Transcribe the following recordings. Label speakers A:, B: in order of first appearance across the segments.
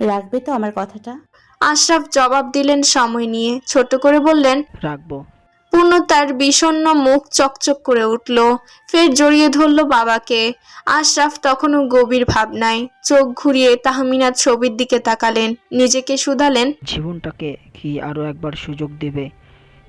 A: রাখবে তো আমার কথাটা?
B: আশরাফ জবাব দিলেন সময় নিয়ে। ছোট করে বললেন
C: রাখব।
B: পূর্ণ তার বিষণ্ণ মুখ চকচক করে উঠল ফের জড়িয়ে ধরল বাবাকে। আশরাফ তখনও গভীর ভাবনায় চোখ ঘুরিয়ে তাহমিনার ছবির দিকে তাকালেন নিজেকে শুধালেন
C: জীবনটাকে কি আরও একবার সুযোগ দেবে?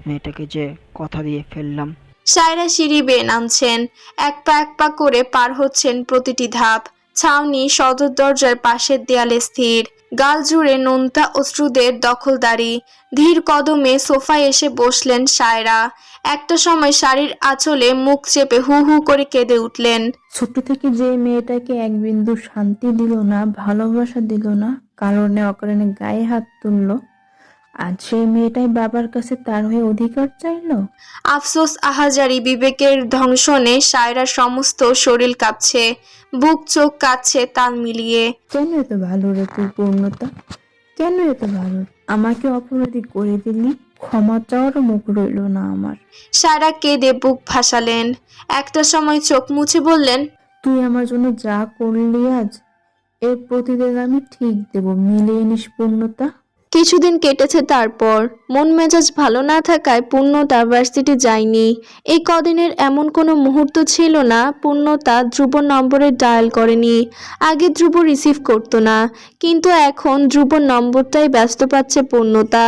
C: মেয়েটাকে যে কথা দিয়ে ফেললাম।
B: সায়রা সিঁড়ি বেয়ে নামছেন এক পা এক পা করে পার হচ্ছেন প্রতিটি ধাপ। ছাউনি সদর দরজার পাশের দেয়ালে স্থির। গাল জুড়ে নোনতা অশ্রুদের দখলদারি। ধীর কদমে সোফায় এসে বসলেন সায়রা। একটা সময় শাড়ির আঁচলে মুখ চেপে হু হু করে কেঁদে উঠলেন।
D: ছোট্ট থেকে যে মেয়েটাকে এক বিন্দু শান্তি দিল না ভালোবাসা দিল না কারণে অকারণে গায়ে হাত তুলল আজ সেই মেয়েটাই বাবার কাছে তার হয়ে অধিকার চাইলো?
B: আফসোস আহাজারি বিবেকের ধ্বংসনে সায়রার সমস্ত শরীর কাঁপছে। বুক চোখ কাছে তাল মিলিয়ে।
D: কেন এত ভালো রে তুই পূর্ণতা? কেন এত ভালো? আমাকে অপরাধী করে দিলি? ক্ষমা চাওয়ারও মুখ রইল না আমার।
B: সায়রা কেঁদে বুক ভাসালেন। একটা সময় চোখ মুছে বললেন
D: তুই আমার জন্য যা করলি আজ এর প্রতিদিন আমি ঠিক দেব। মিলিয়ে নিস পূর্ণতা?
B: কিছুদিন কেটেছে তারপর। মন মেজাজ ভালো না থাকায় পূর্ণতা ভার্সিটি যায়নি। এই কদিনের এমন কোনো মুহূর্ত ছিল না পূর্ণতা ধ্রুব নম্বরে ডায়াল করেনি। আগে ধ্রুব রিসিভ করতো না, কিন্তু এখন ধ্রুব নম্বরটাই ব্যস্ত পাচ্ছে পূর্ণতা।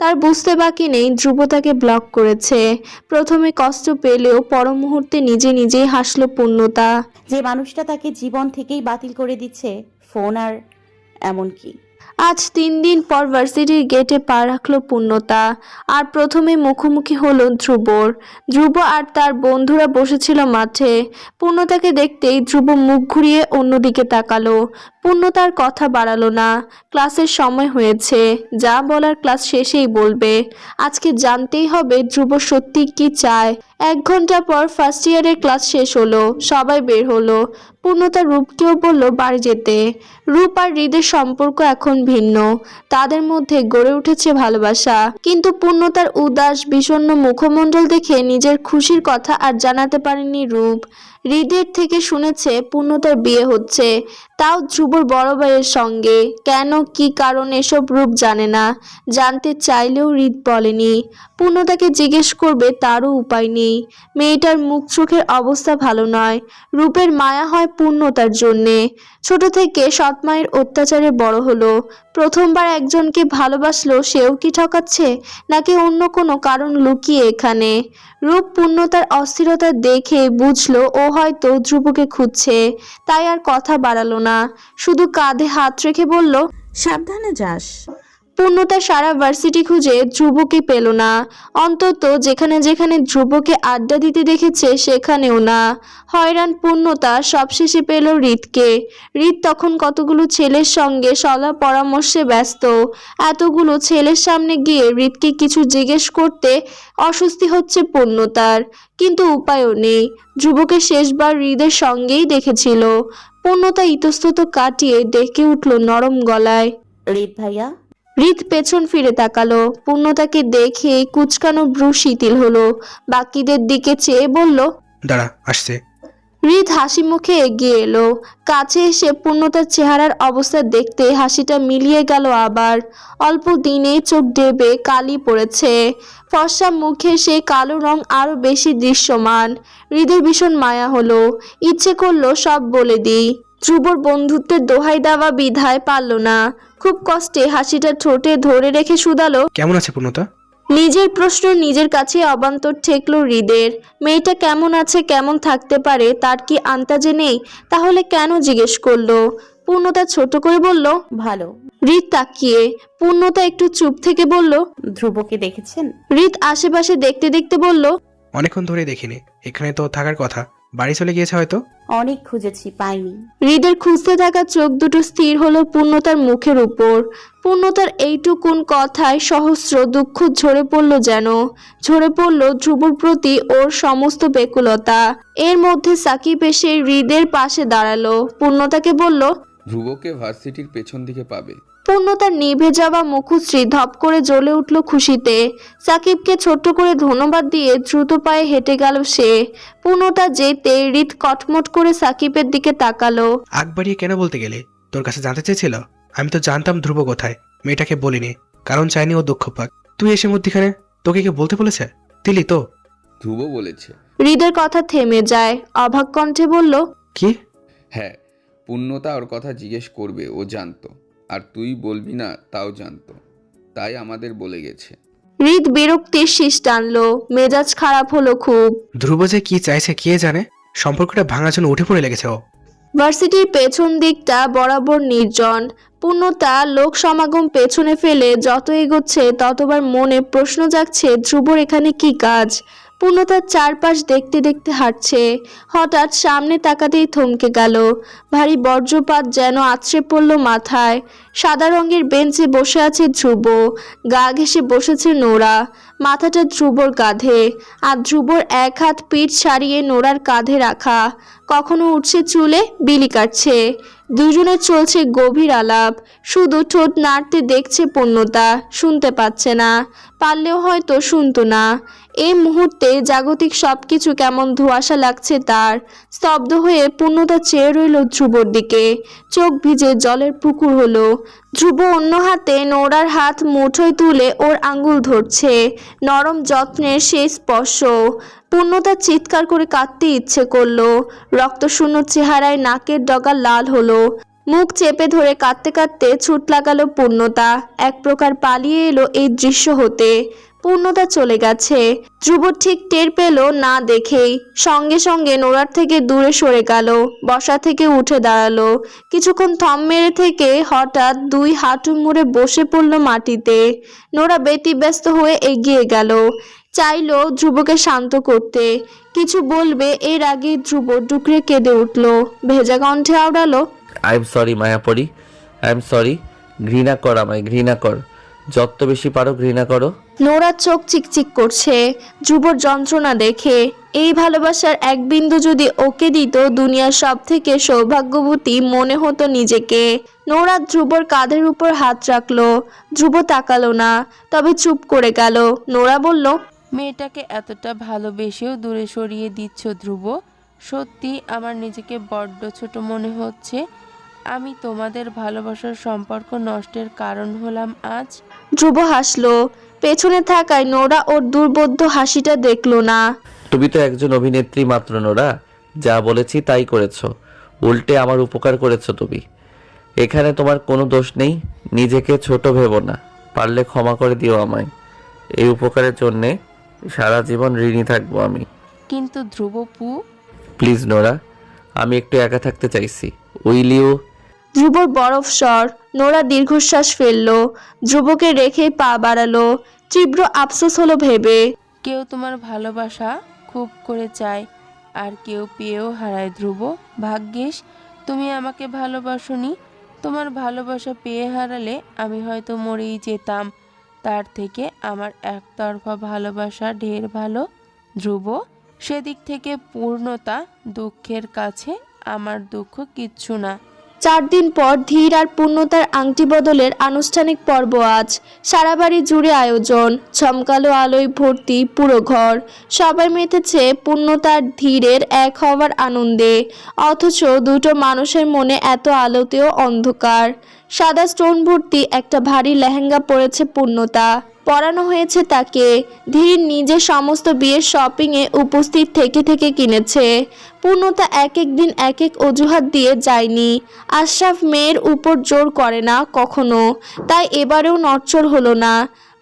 B: তার বুঝতে বাকি নেই, ধ্রুব তাকে ব্লক করেছে। প্রথমে কষ্ট পেলেও পর মুহূর্তে নিজে নিজেই হাসলো পূর্ণতা।
A: যে মানুষটা তাকে জীবন থেকেই বাতিল করে দিচ্ছে ফোন আর এমন কি?
B: আজ তিন দিন পর ভার্সিটির গেটে পা রাখল পূর্ণতা। আর প্রথমে মুখোমুখি হলো ধ্রুবর। ধ্রুব আর তার বন্ধুরা বসেছিল মাঠে। পূর্ণতাকে দেখতেই ধ্রুব মুখ ঘুরিয়ে অন্যদিকে তাকালো। পূর্ণতার কথা বাড়ালো না। ক্লাসের সময় হয়েছে। যা বলার ক্লাস শেষেই বলবে। আজকে জানতেই হবে ধ্রুব সত্যি কি চায়। এক ঘণ্টা পর ফার্স্ট ইয়ারের ক্লাস শেষ হলো। সবাই বের হলো। পূর্ণতা রূপকেও বলল বাড়ি যেতে। রূপ আর হৃদের সম্পর্ক এখন ভিন্ন। তাদের মধ্যে গড়ে উঠেছে ভালোবাসা। কিন্তু পূর্ণতার উদাস, বিষণ্ণ মুখমণ্ডল দেখে নিজের খুশির কথা আর জানাতে পারেনি রূপ। হৃদের থেকে শুনেছে পূর্ণতার বিয়ে হচ্ছে। তাও ধ্রুবর বড় ভাইয়ের সঙ্গে। কেন, কি কারণ এসব রূপ জানে না। জানতে চাইলেও হৃদ বলেনি। পূর্ণতাকে জিজ্ঞেস করবে তারও উপায় নেই। মেয়েটার মুখ চোখের অবস্থা ভালো নয়। রূপের মায়া হয় পূর্ণতার জন্যে। ছোট থেকে সৎ মায়ের অত্যাচারে বড় হলো। প্রথমবার একজনকে ভালোবাসলো, সেও কি ঠকাচ্ছে? নাকি অন্য কোনো কারণ লুকিয়ে এখানে? রূপ পূর্ণতার অস্থিরতা দেখে বুঝলো, ও হয়তো ধ্রুবকে খুঁজছে। তাই আর কথা বাড়ালো না। শুধু কাঁধে হাত রেখে বলল,
A: সাবধানে যাস।
B: পূর্ণতা সারা ভার্সিটি খুঁজে ধ্রুবকে পেল না। অন্তত যেখানে যেখানে ধ্রুবকে আড্ডা দিতে দেখেছে, সেখানেও না। হয়রান পূর্ণতা সবশেষে পেল রিতকে রিত তখন কতগুলো ছেলের সঙ্গে সলা পরামর্শে ব্যস্ত। এতগুলো ছেলের সামনে গিয়ে রিতকে কিছু জিজ্ঞেস করতে অস্বস্তি হচ্ছে পূর্ণতার। কিন্তু উপায়ও নেই। ধ্রুবকে শেষবার হৃদের সঙ্গেই দেখেছিল। পূর্ণতা ইতস্তত কাটিয়ে ডেকে উঠল নরম গলায়।
A: রিত ভাইয়া
B: হৃদ পেছন ফিরে তাকালো। পূর্ণতাকে দেখে কুচকানো ভ্রু শিথিল হলো। বাকিদের দিকে চেয়ে বলল
E: দাঁড়া আসছে।
B: হৃদ হাসি মুখে এগিয়ে এলো। কাছে এসে পূর্ণতার চেহারার অবস্থা দেখতে হাসিটা মিলিয়ে গেল আবার। অল্প দিনে চোখ ডেবে কালি পড়েছে। ফর্সা মুখে সে কালো রং আরও বেশি দৃশ্যমান। হৃদের ভীষণ মায়া হলো। ইচ্ছে করল সব বলে দিই। ধ্রুবর বন্ধুত্বের দোহাই দেওয়া বিধায় পারল না। খুব কষ্টে হাসিটা ঠোঁটে ধরে রেখে শুধালো।
E: কেমন আছে পূর্ণতা?
B: নিজের প্রশ্ন নিজের কাছে অবান্তর ঠেকলো হৃদের। মেয়েটা কেমন আছে কেমন থাকতে পারে তার কি আন্তাজে নেই? তাহলে কেন জিজ্ঞেস করল? পূর্ণতা ছোট করে বলল
A: ভালো।
B: হৃদ তাকিয়ে পূর্ণতা একটু চুপ থেকে বলল
A: ধ্রুবকে দেখেছেন?
B: হৃদ আশেপাশে দেখতে দেখতে বলল
E: অনেকক্ষণ ধরে দেখিনি। এখানে তো থাকার কথা। বাড়ি চলে গিয়েছে হয়তো?
A: অনেক খুঁজেছি পাইনি।
B: হৃদের খুঁজতে থাকা চোখ দুটো স্থির হলো পূর্ণতার মুখের উপর। পূর্ণতার এইটুকুন কথায় সহস্র দুঃখ ঝরে পড়ল যেন। ঝরে পড়ল ধ্রুবর প্রতি ওর সমস্ত বেকুলতা। এর মধ্যে সাকিব এসে হৃদের পাশে দাঁড়াল। পূর্ণতাকে বলল
F: ধ্রুবকে ভার্সিটির পেছন দিকে পাবে।
B: পূর্ণতার নিভে যাওয়া মুখশ্রী ধপ করে জ্বলে উঠল খুশিতে। সাকিবকে ছোট্ট করে ধন্যবাদ দিয়ে দ্রুত পায়ে হেঁটে গেল সে। পূর্ণতা যেতে হৃদ কটমট করে সাকিবের দিকে তাকালো।
E: আগ বাড়িয়ে কেন বলতে গেলে? তোর কাছে জানতে চেয়েছিল? আমি তো জানতাম ধ্রুব কোথায়। মেয়েটাকে বলিনি কারণ চাইনি ও দুঃখ পাক। তুই এসে মধ্যিখানে তোকে কে বলতে বলেছে? দিলি তো।
F: ধ্রুব বলেছে।
B: হৃদের কথা থেমে যায়। অবাক কণ্ঠে বলল
E: কি?
F: হ্যাঁ পূর্ণতা ওর কথা জিজ্ঞেস করবে ও জানতো। আর তুই বলবি না তাও জানতো। তাই আমাদের বলে গেছে।
B: হৃদ বিরক্তির শীষ টানলো মেজাজ খারাপ হলো খুব।
E: ধ্রুব যে কি চাইছে কে জানে? সম্পর্কটা ভাঙার জন্য উঠে পড়ে লেগেছে ও।
B: ভার্সিটির পেছন দিকটা বরাবর নির্জন। পূর্ণতা লোক সমাগম পেছনে ফেলে যত এগোচ্ছে ততবার মনে প্রশ্ন জাগছে ধ্রুবর এখানে কি কাজ? পূর্ণতার চারপাশ দেখতে দেখতে হাঁটছে। হঠাৎ সামনে তাকাতেই থমকে গেল। ভারী বজ্রপাত যেন আছড়ে পড়ল মাথায়। সাদা রঙের বেঞ্চে বসে আছে ধ্রুব। গা ঘেসে বসেছে নোরা। মাথাটা ধ্রুবর কাঁধে। আর ধ্রুবর এক হাত পিঠ ছাড়িয়ে নোরার কাঁধে রাখা। কখনো উঠছে চুলে, বিলি কাটছে। দুজনে চলছে গভীর আলাপ। শুধু ঠোঁট নাড়তে দেখছে পূর্ণতা, শুনতে পাচ্ছে না। পারলেও হয়তো শুনতো না। এই মুহূর্তে জাগতিক সবকিছু কেমন ধোঁয়াশা লাগছে তার? স্তব্ধ হয়ে পূর্ণতা চেয়ে রইল ধ্রুবর দিকে। চোখ ভিজে জলের পুকুর হলো। ধ্রুব অন্য হাতে নোরার হাত মুঠোয় তুলে ওর আঙ্গুল ধরছে। নরম যত্নের সেই স্পর্শ। পূর্ণতা চিৎকার করে কাঁদতে ইচ্ছে করল। রক্তশূন্য চেহারায় নাকের ডগা লাল হলো। মুখ চেপে ধরে কাঁদতে কাঁদতে ছুট লাগালো পূর্ণতা। এক প্রকার পালিয়ে এলো এই দৃশ্য হতে। পূর্ণতা চলে গেছে। ধ্রুব ঠিক টের পেল না দেখেই। সঙ্গে সঙ্গে নোড়ার থেকে দূরে সরে গেল, বসা থেকে উঠে দাঁড়াল। কিছুক্ষণ থম মেরে থেকে হঠাৎ দুই হাঁটু মুড়ে বসে পড়ল মাটিতে। নোরা ব্যতিব্যস্ত হয়ে এগিয়ে গেল। চাইলো ধ্রুবকে শান্ত করতে। কিছু বলবে এর আগে ধ্রুব ডুকরে কেঁদে উঠল। ভেজা কণ্ঠে আওড়ালো
G: I am sorry মায়াপরি। I am sorry ঘৃণা কর আমায়, ঘৃণা কর। যত বেশি পারো ঘৃণা করো।
B: নোরা চোখ চিকচিক করছে। ধ্রুবর যন্ত্রণা দেখে। এই ভালোবাসার এক বিন্দু যদি ওকে দিত দুনিয়ার সব থেকে সৌভাগ্যবতী মনে হতো নিজেকে। নোরা ধ্রুবর কাঁধের উপর হাত রাখল। ধ্রুব তাকালো না তবে চুপ করে গেল। নোরা বলল
H: মেয়েটাকে এতটা ভালোবেসেও দূরে সরিয়ে দিচ্ছ ধ্রুব। সত্যি আমার নিজেকে বড্ড ছোট মনে হচ্ছে। আমি তোমাদের ভালোবাসার সম্পর্ক নষ্টের কারণ হলাম আজ।
B: ধ্রুব হাসলো। পেছনে থাকায় নোরা ওর দুর্বোধ্য হাসিটা দেখল না।
G: তুমি তো একজন অভিনেত্রী মাত্র নোরা। যা বলেছি তাই করেছ। উল্টে আমার উপকার করেছ তুমি। এখানে তোমার কোনো দোষ নেই। নিজেকে ছোট ভেবো না। পারলে ক্ষমা করে দিও আমায়। এই উপকারের জন্যে সারা জীবন ঋণী থাকব আমি।
H: কিন্তু ধ্রুবপু
G: প্লিজ নোরা। আমি একটু একা থাকতে চাইছি। উইল ইউ
B: ধ্রুবর বরফ স্বর, নোরা দীর্ঘশ্বাস ফেলল, ধ্রুবকে রেখে পা বাড়ালো, তীব্র আফসোস হলো ভেবে।
H: কেউ তোমার ভালোবাসা খুব করে চায়, আর কেউ পেয়েও হারায় ধ্রুব। ভাগ্যিস, তুমি আমাকে ভালোবাসোনি। তোমার ভালোবাসা পেয়ে হারালে আমি হয়তো মরেই যেতাম। তার থেকে আমার একতরফা ভালোবাসা ঢের ভালো। ধ্রুব, সেদিক থেকে পূর্ণতা, দুঃখের কাছে আমার দুঃখ কিচ্ছু না।
B: চার দিন পর ধীর আর পূর্ণতার আংটি বদলের আনুষ্ঠানিক পর্ব আজ। সারা বাড়ি জুড়ে আয়োজন ছমকালো আলোয় ভর্তি পুরো ঘর। সবাই মেতেছে পূর্ণতার ধীরের এক হওয়ার আনন্দে, অথচ দুটো মানুষের মনে এত আলোতেও অন্ধকার। সাদা স্টোন ভর্তি একটা ভারী লেহেঙ্গা পরেছে পূর্ণতা। পরানো হয়েছে তাকে। ধীর নিজে সমস্ত বিয়ের শপিংয়ে উপস্থিত থেকে থেকে কিনেছে। পূর্ণতা এক এক দিন এক এক অজুহাত দিয়ে যায়নি। আশরাফ মেয়ের উপর জোর করে না কখনো। তাই এবারেও নচ্চর হলো না।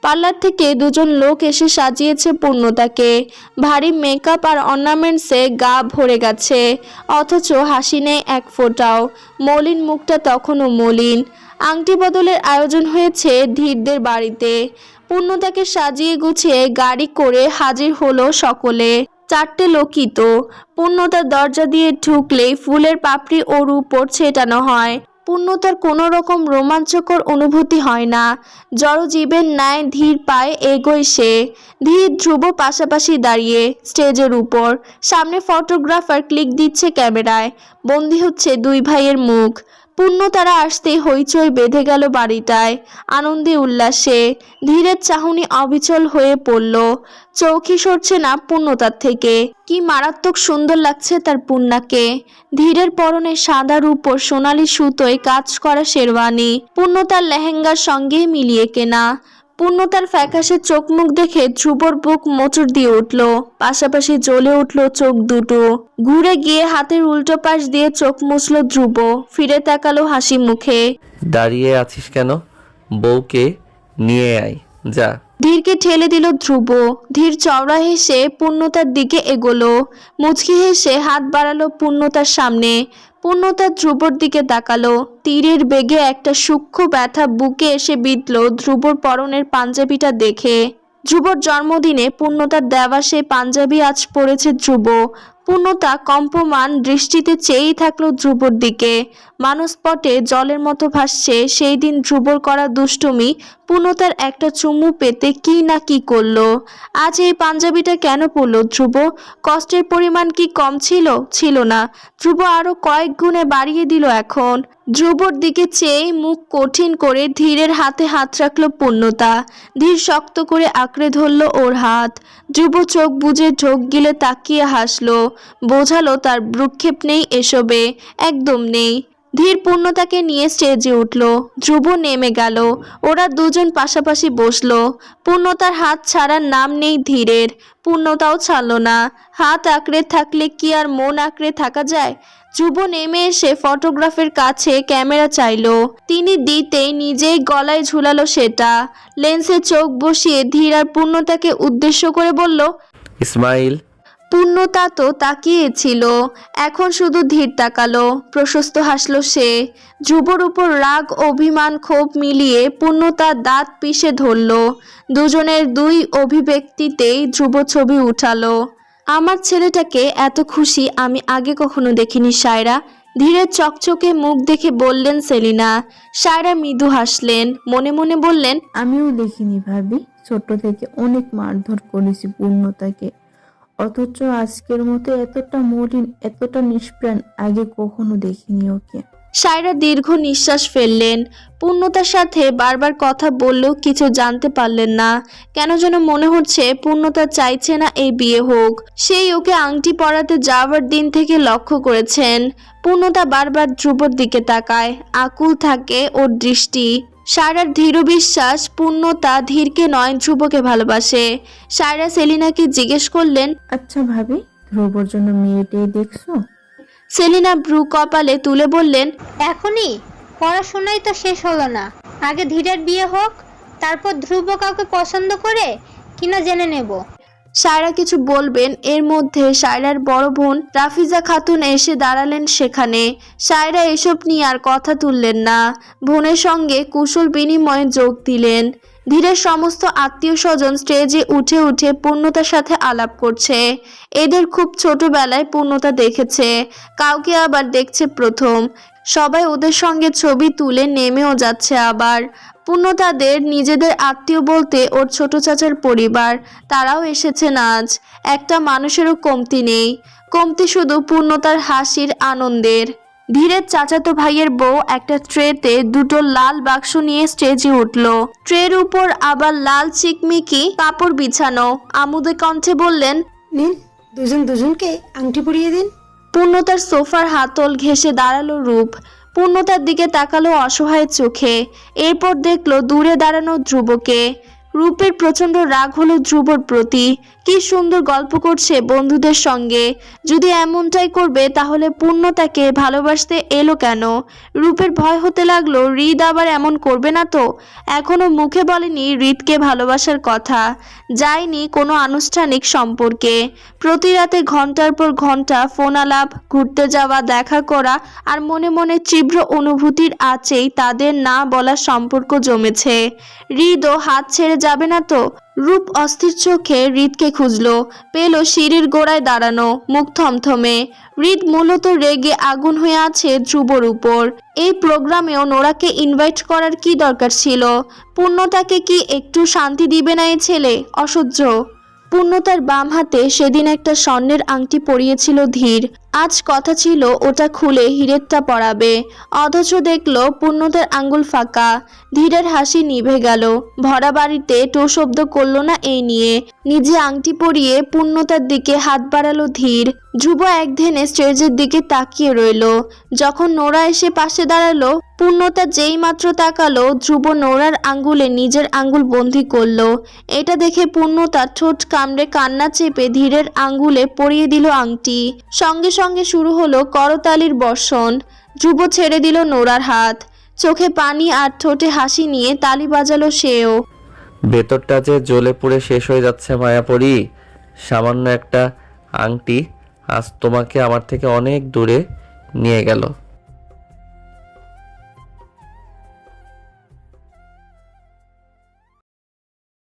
B: পার্লার থেকে দুজন লোক এসে সাজিয়েছে পূর্ণতাকে। ভারী মেকআপ আর অর্নামেন্টসে গা ভরে গেছে। অথচ হাসি নেই এক ফোঁটাও। মলিন মুখটা তখনও মলিন। আংটি বদলের আয়োজন হয়েছে ধীরদের বাড়িতে। পূর্ণতাকে সাজিয়ে গুছিয়ে গাড়ি করে হাজির হলো সকলে। চারটে লোকিত পূর্ণতার দরজা দিয়ে ঢুকলেই ফুলের পাপড়ি ওর উপর ছেটানো হয়। পূর্ণতার কোনো রকম রোমাঞ্চকর অনুভূতি হয় না। জড়জীবের ন্যায় ধীর পায়ে এগোয় সে। ধীর ধ্রুব পাশাপাশি দাঁড়িয়ে স্টেজের উপর। সামনে ফটোগ্রাফার ক্লিক দিচ্ছে ক্যামেরায়। বন্দি হচ্ছে দুই ভাইয়ের মুখ। পূর্ণ তারা আসতে হইচই বেঁধে গেল বাড়িটায়। আনন্দে উল্লাসে ধীরের চাহনি অবিচল হয়ে পড়ল। চৌকি সরছে না পূর্ণতার থেকে। কি মারাত্মক সুন্দর লাগছে তার পূর্ণাকে। ধীরের পরনে সাদা রূপর সোনালি সুতোয় কাজ করা শেরওয়ানি। পূর্ণতার লেহেঙ্গার সঙ্গে মিলিয়ে কেনা। পূর্ণতার ফ্যাকাশে চোখ মুখ দেখে ধ্রুবর বুক মোচড় দিয়ে উঠল। পাশাপাশি জ্বলে উঠল চোখ দুটো। ঘুরে গিয়ে হাতের উল্টো পাশ দিয়ে চোখ মুছল ধ্রুব। ফিরে তাকালো হাসি মুখে।
G: দাঁড়িয়ে আছিস কেন? বউকে নিয়ে আয়। যা।
B: ধীরকে ঠেলে দিল ধ্রুব। ধীর চওড়া হেসে পূর্ণতার দিকে এগোলো। মুচকি হেসে হাত বাড়ালো পূর্ণতার সামনে। পূর্ণতা ধ্রুবর দিকে তাকালো। তীরের বেগে একটা সূক্ষ্ম ব্যথা বুকে এসে বিঁধল ধ্রুবর পরনের পাঞ্জাবিটা দেখে। ধ্রুবর জন্মদিনে পূর্ণতার দেওয়া সেই পাঞ্জাবি আজ পড়েছে ধ্রুব। পূর্ণতা কম্পমান দৃষ্টিতে চেয়েই থাকল ধ্রুবর দিকে। মানসপটে জলের মতো ভাসছে, সেই দিন ধ্রুবর করা দুষ্টুমি পূর্ণতার একটা চুমু পেতে কি না কি করল। আজ এই পাঞ্জাবিটা কেন পরলো ধ্রুব? কষ্টের পরিমাণ কি কম ছিল? ছিল না। ধ্রুব আরও কয়েক গুণে বাড়িয়ে দিল এখন। ধ্রুবর দিকে চেয়ে মুখ কঠিন করে ধীরের হাতে হাত রাখল পূর্ণতা। ধীর শক্ত করে আঁকড়ে ধরল ওর হাত। ধ্রুব চোখ বুজে ঢোক গিলে তাকিয়ে হাসলো। বোঝালো তার ভ্রুক্ষেপ নেই, এসবে একদম নেই। ধীর পূর্ণতাকে নিয়ে স্টেজে উঠল। ধ্রুব নেমে গেল। ওরা দুজন পাশাপাশি বসল। পূর্ণতার হাত ছাড়ার নাম নেই ধীরের। পূর্ণতাও ছাড়লো না। হাত আঁকড়ে থাকলে কি আর মন আঁকড়ে থাকা যায়? ধ্রুব নেমে এসে ফটোগ্রাফের কাছে ক্যামেরা চাইল। তিনি দিতেই নিজেই গলায় ঝুলালো সেটা। লেন্সে চোখ বসিয়ে ধীর আর পূর্ণতাকে উদ্দেশ্য করে বলল,
G: ইসমাইল
B: পূর্ণতা তো তাকিয়েছিল, এখন শুধু ধীর তাকালো, প্রশস্ত হাসলো সে। ধ্রুবর উপর রাগ, অভিমান, ক্ষোভ মিলিয়ে পূর্ণতা দাঁত পিষে ধরল। দুজনের দুই অভিব্যক্তিতেই ধ্রুব ছবি উঠালো। আমার ছেলেটাকে এত খুশি আমি আগে কখনো দেখিনি, সায়রা। ধীরে চকচকে মুখ দেখে বললেন সেলিনা। সায়রা মৃদু হাসলেন, মনে মনে বললেন,
D: আমিও দেখিনি ভাবি ছোট থেকে অনেক মারধর করেছি পূর্ণতাকে। অথচ আজকের মতো এতটা মলিন, এতটা নিষ্প্রাণ আগে কখনো দেখিনি ওকে।
B: সায়রা দীর্ঘ নিঃশ্বাস ফেললেন। পূর্ণতার সাথে বারবার কথা বললেও কিছু জানতে পারলেন না। কেন যেন মনে হচ্ছে পূর্ণতা চাইছে না এই বিয়ে হোক। সেই ওকে আংটি পরাতে যাওয়ার দিন থেকে লক্ষ্য করেছেন। পূর্ণতা বারবার ধ্রুবর দিকে তাকায়। আকুল থাকে ওর দৃষ্টি। সায়রার দৃঢ় বিশ্বাস পূর্ণতা ধীরকে নয় ধ্রুবকে ভালোবাসে। সায়রা সেলিনাকে জিজ্ঞেস করলেন
D: আচ্ছা ভাবি ধ্রুবর জন্য মেয়েটি দেখছ?
B: সেলিনা ব্রু কপালে তুলে বললেন
I: এখনই? পড়াশোনাই তো শেষ হলো না। আগে ধীরের বিয়ে হোক তারপর ধ্রুব কাউকে পছন্দ করে কিনা জেনে নেব।
B: সায়রা কিছু বলবেন। এর মধ্যে সায়রার বড় বোন রাফিজা খাতুন এসে দাঁড়ালেন সেখানে। সায়রা এসব নিয়ে আর কথা তুললেন না। বোনের সঙ্গে কুশল বিনিময়ে যোগ দিলেন। ধীরে সমস্ত আত্মীয় স্বজন স্টেজে উঠে উঠে পূর্ণতার সাথে আলাপ করছে। এদের খুব ছোটবেলায় পূর্ণতা দেখেছে। কাউকে আবার দেখছে প্রথম। সবাই ওদের সঙ্গে ছবি তুলে নেমেও যাচ্ছে আবার। পূর্ণতাদের নিজেদের আত্মীয় বলতে ওর ছোট চাচার পরিবার। তারাও এসেছেন আজ। একটা মানুষেরও কমতি নেই। কমতি শুধু পূর্ণতার হাসির আনন্দের। ধীরের চাচাতো ভাইয়ের বউ একটা ট্রেতে দুটো লাল বাক্স নিয়ে স্টেজে উঠল। ট্রের উপর আবার লাল চিকমিকি কাপড় বিছানো। আমুদে কণ্ঠে বললেন
J: নিন দুজন দুজনকে আংটি পরিয়ে দিন।
B: পূর্ণতার সোফার হাতল ঘেঁষে দাঁড়াল রূপ। পূর্ণতার দিকে তাকালো অসহায় চোখে। এরপর দেখল দূরে দাঁড়ানো ধ্রুবকে। রূপের প্রচণ্ড রাগ হলো ধ্রুবর প্রতি। কি সুন্দর গল্প করছে বন্ধুদের সঙ্গে। যদি এমনটাই করবে, তাহলে পূর্ণতাকে ভালোবাসতে এলো কেন? রূপের ভয় হতে লাগল, হৃদ আবার এমন করবে না তো? এখনও মুখে বলেনি হৃদকে ভালোবাসার কথা। যায়নি কোনো আনুষ্ঠানিক সম্পর্কে। প্রতি রাতে ঘণ্টার পর ঘণ্টা ফোন আলাপ ঘুরতে যাওয়া, দেখা করা আর মনে মনে তীব্র অনুভূতির আছেই তাদের না বলা সম্পর্ক জমেছে। হৃদও হাত ছেড়ে যাবে না তো? রূপ অস্থির চোখে হৃদকে খুঁজলো, পেল সিঁড়ির গোড়ায় দাঁড়ানো, মুখ থমথমে। হৃদ মূলত রেগে আগুন হয়ে আছে ধ্রুবর উপর। এই প্রোগ্রামেও নোরাকে ইনভাইট করার কি দরকার ছিল? পূর্ণতাকে কি একটু শান্তি দিবে না এই ছেলে? অসহ্য। পূর্ণতার বাম হাতে সেদিন একটা স্বর্ণের আংটি পরিয়েছিল ধীর। আজ কথা ছিল ওটা খুলে হিরেরটা পরাবে অথচ দেখল পূর্ণতার আঙ্গুল ফাঁকা। ধীরের হাসি নিভে গেল। ভরা বাড়িতে টো শব্দ করল না এই নিয়ে। নিজে আংটি পরিয়ে পূর্ণতার দিকে হাত বাড়ালো ধীর। ধ্রুব এক ধ্যানে স্টেজের দিকে তাকিয়ে রইল। যখন নোরা এসে পাশে দাঁড়াল, পূর্ণতা যেই মাত্র তাকালো, ধ্রুব নোরার আঙ্গুলে নিজের আঙ্গুল বন্দি করল। এটা দেখে পূর্ণতা ঠোঁট কামড়ে কান্না চেপে ধীরের আঙ্গুলে পরিয়ে দিল আংটি। সঙ্গে সঙ্গে শুরু হলো করতালির বর্ষণ। যুব ছেড়ে দিল নোরার হাত। চোখে পানি আর ঠোঁটে হাসি নিয়ে তালি বাজালো সেও।
G: ভেতরটা যে জ্বলে পুড়ে শেষ হয়ে যাচ্ছে মায়াপরি, সামান্য একটা আংটি আজ তোমাকে আমার থেকে অনেক দূরে নিয়ে গেল।